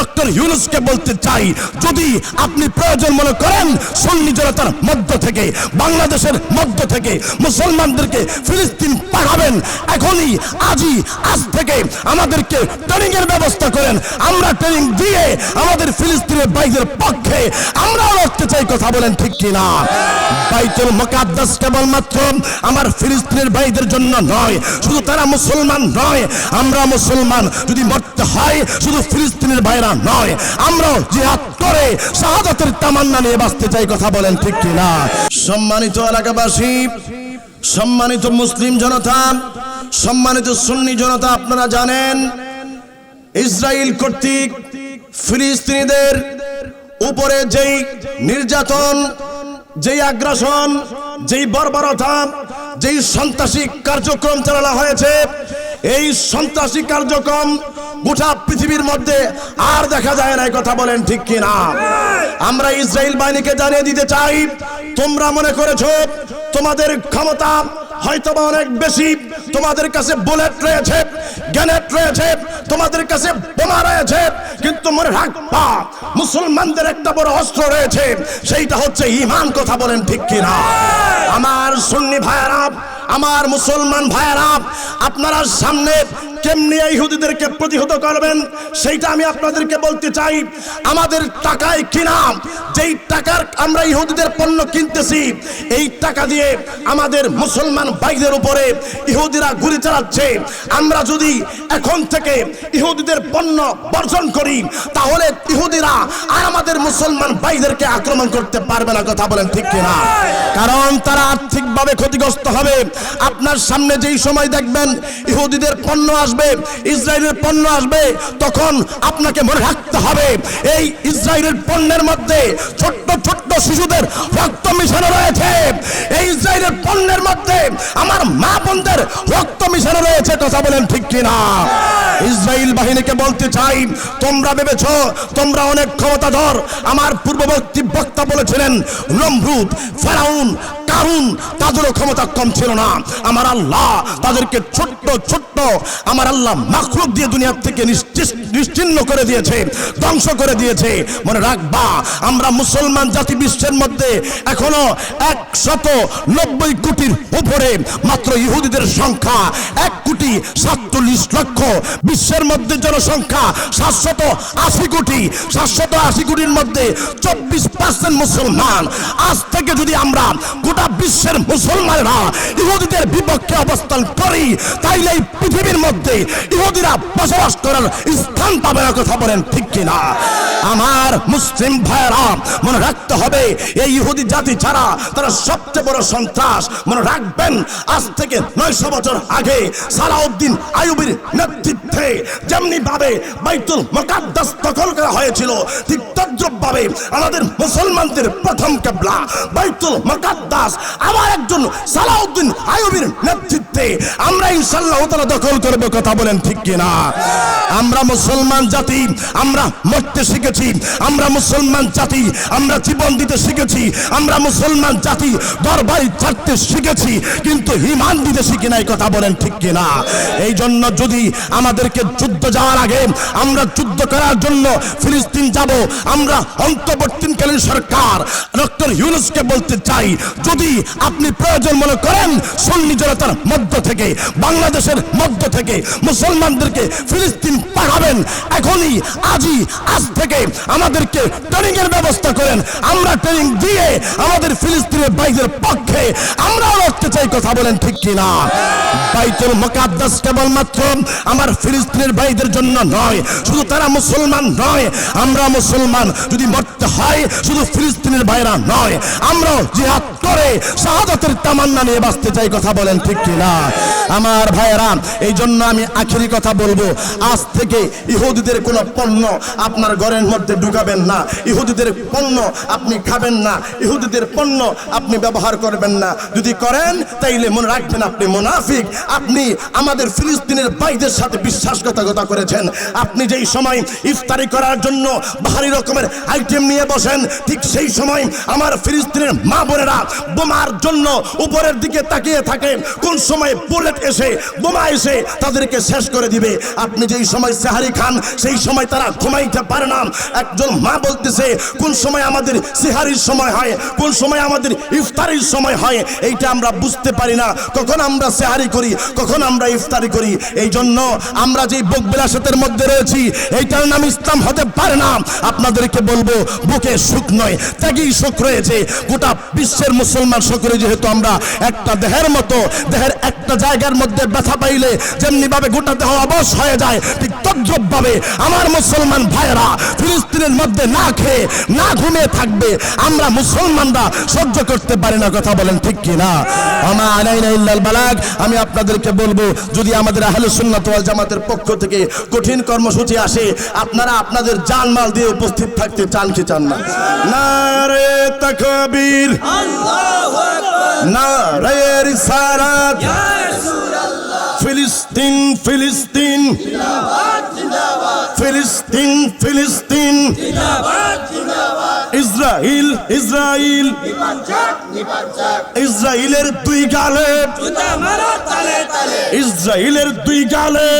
Doctor ইউনুসকে বলতে চাই, যদি আপনি প্রয়োজন মনে করেন, সন্নি জনতার মধ্য থেকে, বাংলাদেশের মধ্য থেকে, মুসলমানদেরকে ফিলিস্তিন পাঠাবেন। এখনই, আজই, আজ থেকে আমাদেরকে ট্রেনিং এর ব্যবস্থা করেন। আমরা ট্রেনিং দিয়ে আমাদের ফিলিস্তিনের বাইদের পক্ষে আমরাও লড়তে চাই, কথা বলেন ঠিক কিনা? বাইতুল মোকাদ্দাস কেবলমাত্র আমার ফিলিস্তিনের ভাইদের জন্য নয়, শুধু তারা মুসলমান নয়, আমরা মুসলমান। যদি মরতে হয়, শুধু ফিলিস্তিনের ভাইরা নয়। আমরাও জিহাদ করে শাহাদাতের তামান্না নিয়ে বাঁচতে চাই, কথা বলেন ঠিক কিনা? সম্মানিত এলাকাবাসী, সম্মানিত মুসলিম জনতা, সম্মানিত সুন্নি জনতা, আপনারা জানেন ইসরায়েল কর্তৃক ফিলিস্তিনিদের উপরে যেই নির্যাতন, যেই আগ্রাসন, যেই বর্বরতা, যেই সন্ত্রাসী কার্যক্রম চালানো হয়েছে, এই সন্ত্রাসী কার্যক্রম গোটা পৃথিবীর মধ্যে আর দেখা যায় না কথা বলেন ঠিক কিনা? আমরা ইসরায়েল বাহিনীকে জানিয়ে দিতে চাই, তোমরা মনে করেছ তোমাদের ক্ষমতা হয়তোবা অনেক বেশি, তোমাদের কাছে বুলেট রয়েছে গ্যানেট রয়েছে, তোমাদের কাছে বোমা রয়েছে, কিন্তু মনে রাখবা, মুসলমানদের একটা বড় অস্ত্র রয়েছে, সেইটা হচ্ছে ইমান কথা বলেন ঠিক কিনা? আমার সুন্নি ভাইয়ারা, আমার মুসলমান ভাইয়ারা, আপনারা সামনে কেমনি ইহুদিদেরকে প্রতিহত করবেন, সেইটা আমি আপনাদেরকে বলতে চাই। আমাদের টাকায় কিনা যেই টাকার আমরা ইহুদিদের পণ্য কিনতেছি, এই টাকা দিয়ে আমাদের মুসলমান ভাইদের উপরে ইহুদিরা গুলি চালাচ্ছে। আমরা যদি এখন থেকে ইহুদিদের পণ্য বর্জন করি, তাহলে ইহুদিরা আর আমাদের মুসলমান ভাইদেরকে আক্রমণ করতে পারবে না, কথা বলেন ঠিক কিনা? কারণ তারা আর্থিকভাবে ক্ষতিগ্রস্ত হবে। আপনার সামনে যেই সময় দেখবেন ইহুদিদের পণ্য ইসরায়েলের পণ্য আসবে, তখন আপনাকে মনে রাখতে হবে, এই ইসরায়েলের পণ্যের মধ্যে ছোট্ট ছোট্ট শিশুদের রক্ত মিশানো রয়েছে। এই ইসরায়েলের পণ্যের মধ্যে আমার মা বোনদের রক্ত মিশানো রয়েছে, কথা বলেন ঠিক কিনা? ইসরায়েল বাহিনীকে বলতে চাই, তোমরা ভেবেছ, তোমরা অনেক ক্ষমতাধর। আমার পূর্ববর্তী বক্তা বলেছিলেন, নমরুদ, ফেরাউন কারুন তাদেরও ক্ষমতা কম ছিল না। আমার আল্লাহ তাদেরকে ছোট্ট ছোট্ট, আমার আল্লাহ মাখলুক দিয়ে দুনিয়ার থেকে নিশ্চিহ্ন করে দিয়েছে, ধ্বংস করে দিয়েছে। মনে রাখবা, আমরা মুসলমান জাতি বিশ্বের মধ্যে এখনও একশত নব্বই কোটির উপরে, মাত্র ইহুদিদের সংখ্যা এক কোটি সাতচল্লিশ লক্ষ। বিশ্বের মধ্যে জনসংখ্যা সাতশত আশি কোটি। সাতশত আশি কোটির মধ্যে চব্বিশ পার্সেন্ট মুসলমান। আজ থেকে যদি আমরা গোটা বিশ্বের মুসলমানরা ইহুদিদের বিপক্ষে অবস্থান করি তাইলে এই পৃথিবীর মধ্যে ইহুদিরা বসবাস করার স্থান পাবে না কথা বলেন ঠিক কিনা? আমার মুসলিম ভাইয়েরা, মনে রাখতে হবে, এই ইহুদি জাতি ছাড়া তারা সবচেয়ে বড় সন্ত্রাস। মনে রাখবেন, আজ থেকে নয়শো বছর আগে সালাউদ্দিন আইয়ুবের নেতৃত্বে যেমনি ভাবে বাইতুল মোকাদ্দাস দখল করা হয়েছিল, ঠিক তদ্রুপ ভাবে আমাদের মুসলমানদের প্রথম কেবলা, বাইতুল মোকাদ্দাস। আমার একজন সালাউদ্দিন আইয়ুবের নেতৃত্বে আমরা ইনশাল্লাহ তারা দখল করবে, কথা বলেন ঠিক কিনা? আমরা মুসলমান জাতি, আমরা মরতে শিখেছি, আমরা মুসলমান জাতি, আমরা জীবন দিতে শিখেছি, আমরা মুসলমান জাতি, দরবারি ছাড়তে শিখেছি, কিন্তু ইমান দিতে শিখি নাই, কথা বলেন ঠিক কিনা? এই জন্য যদি আমাদেরকে যুদ্ধ যাওয়ার আগে আমরা যুদ্ধ করার জন্য ফিলিস্তিন যাব, আমরা অন্তর্বর্তীকালীন সরকার, ডক্টর ইউনুসকে বলতে চাই, যদি আপনি প্রয়োজন মনে করেন সন্নি জনতার মধ্য থেকে, বাংলাদেশের মধ্য থেকে মুসলমানদেরকে ফিলিস্তিন পাঠাবেন। এখনই আজই আজ থেকে আমাদেরকে ট্রেনিং এর ব্যবস্থা করেন। আমরা ট্রেনিং দিয়ে আমাদের ফিলিস্তিনের বাইদের পক্ষে আমরাও লড়তে চাই কথা বলেন ঠিক কিনা? বাইতুল মোকাদ্দাস কেবলমাত্র আমার ফিলিস্তিনের ভাইদের জন্য নয়, শুধু তারা মুসলমান নয়, আমরা মুসলমান। যদি মরতে হয়, শুধু ফিলিস্তিনের ভাইরা নয়, আমরাও জিহাদ করে শাহাদাতের তামান্না নিয়ে বাঁচতে চাই কথা বলেন ঠিক কিনা? আমার ভাইয়েরা, এই জন্য আমি আখেরি কথা বলব, আজ থেকে ইহুদিদের কোনো পণ্য আপনার ঘরের মধ্যে ঢুকাবেন না, ইহুদিদের পণ্য আপনি খাবেন না, ইহুদিদের পণ্য আপনি ব্যবহার করবেন না। যদি করেন তাইলে মনে রাখবেন আপনি মুনাফিক। আপনি আমাদের ফিলিস্তিনের ভাইদের সাথে বিশ্বাসঘাতকতা করেছেন। আপনি যেই সময় ইফতারি করার জন্য ভারী রকমের আইটেম নিয়ে বসেন, ঠিক সেই সময় আমার ফিলিস্তিনের মা বোনেরা বোমার জন্য উপরের দিকে তাকিয়ে থাকে। কোন সময় বুলেট এসে, বোমা এসে তাদেরকে শেষ করে দিবে। আপনি যেই সময় সেহারি খান, সেই সময় তারা ঘুমাইতে পারে না। একজন মা বলতেছে, কোন সময় আমাদের সেহারির সময় হয়, কোন সময় আমাদের ইফতারির সময় হয়, এইটা আমরা বুঝতে পারি না। কখন আমরা সেহারি করি, কখন আমরা ইফতারি করি। এই জন্য আমরা যেই বুক বিলাসতের মধ্যে রয়েছি, এইটার নাম ইসলাম হতে পারে না। আপনাদেরকে বলব, বুকে সুখ নয় ত্যাগী সুখ রয়েছে। গোটা বিশ্বের মুসলমান সকলে যেহেতু আমরা একটা দেহের মতো, দেহের একটা জায়গার মধ্যে ব্যথা পাইলে যেমনি ভাবে গোটা দেহ অবশ হয়ে যায়, ঠিক তদ্রুপ ভাবে আমার মুসলমান ভাইয়েরা ফিলিস্তিনের মধ্যে না খেয়ে, না ঘুমিয়ে থাকবে। আমরা মুসলমানরা সহ্য করতে পারি না, কথা বলেন ঠিক কি না আমা আপনাদেরকে বলব, যদি আমাদের আহলে সুন্নাত ওয়াল জামাতের পক্ষ থেকে কঠিন কর্মসূচি আসে, আপনারা আপনাদের জানমাল দিয়ে উপস্থিত থাকতে চান কি চান না? নারে তাকবীর। নারে রিসালাত। ফিলিস্তিন ফিলিস্তিন। ফিলিস্তিন ফিলিস্তিন। ইসরাইল ইসরাইল। ইসরাইলের দুই গালে। ইসরাইলের দুই গালে।